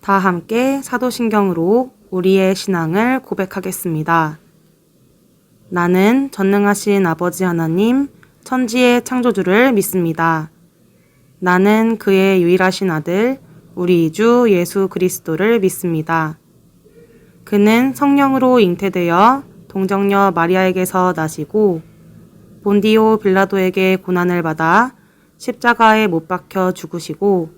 다 함께 사도신경으로 우리의 신앙을 고백하겠습니다. 나는 전능하신 아버지 하나님, 천지의 창조주를 믿습니다. 나는 그의 유일하신 아들, 우리 주 예수 그리스도를 믿습니다. 그는 성령으로 잉태되어 동정녀 마리아에게서 나시고 본디오 빌라도에게 고난을 받아 십자가에 못 박혀 죽으시고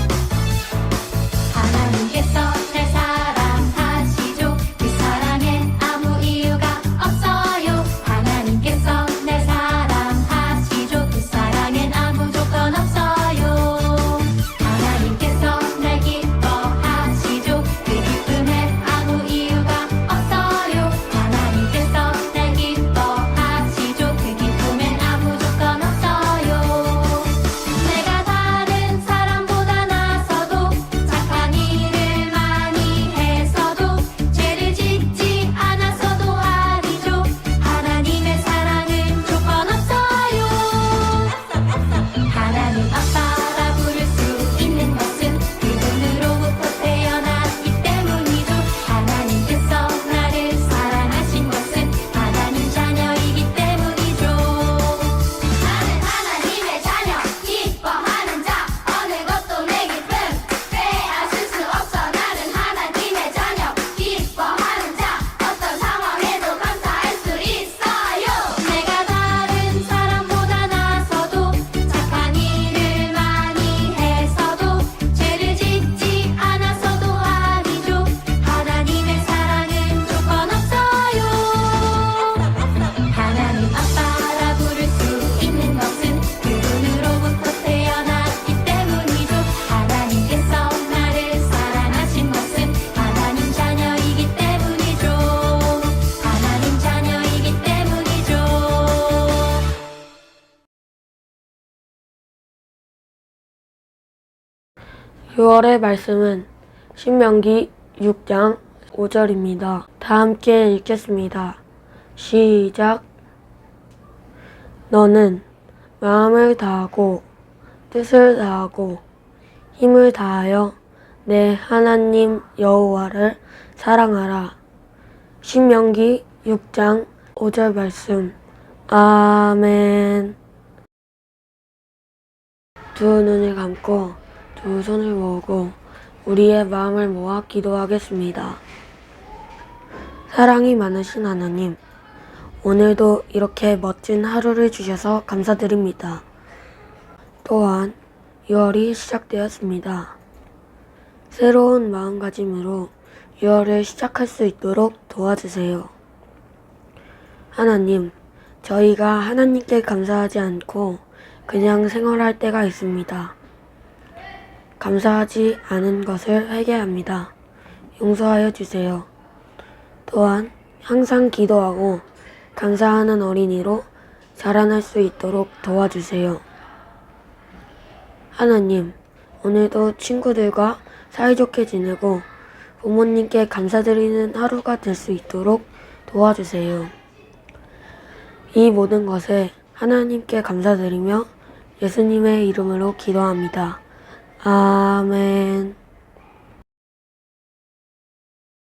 6월의 말씀은 신명기 6장 5절입니다. 다 함께 읽겠습니다. 시작. 너는 마음을 다하고 뜻을 다하고 힘을 다하여 내 하나님 여호와를 사랑하라. 신명기 6장 5절 말씀. 아멘. 두 눈을 감고 두 손을 모으고 우리의 마음을 모아 기도하겠습니다. 사랑이 많으신 하나님, 오늘도 이렇게 멋진 하루를 주셔서 감사드립니다. 또한 6월이 시작되었습니다. 새로운 마음가짐으로 6월을 시작할 수 있도록 도와주세요. 하나님, 저희가 하나님께 감사하지 않고 그냥 생활할 때가 있습니다. 감사하지 않은 것을 회개합니다. 용서하여 주세요. 또한 항상 기도하고 감사하는 어린이로 자라날 수 있도록 도와주세요. 하나님, 오늘도 친구들과 사이좋게 지내고 부모님께 감사드리는 하루가 될 수 있도록 도와주세요. 이 모든 것에 하나님께 감사드리며 예수님의 이름으로 기도합니다. 아멘.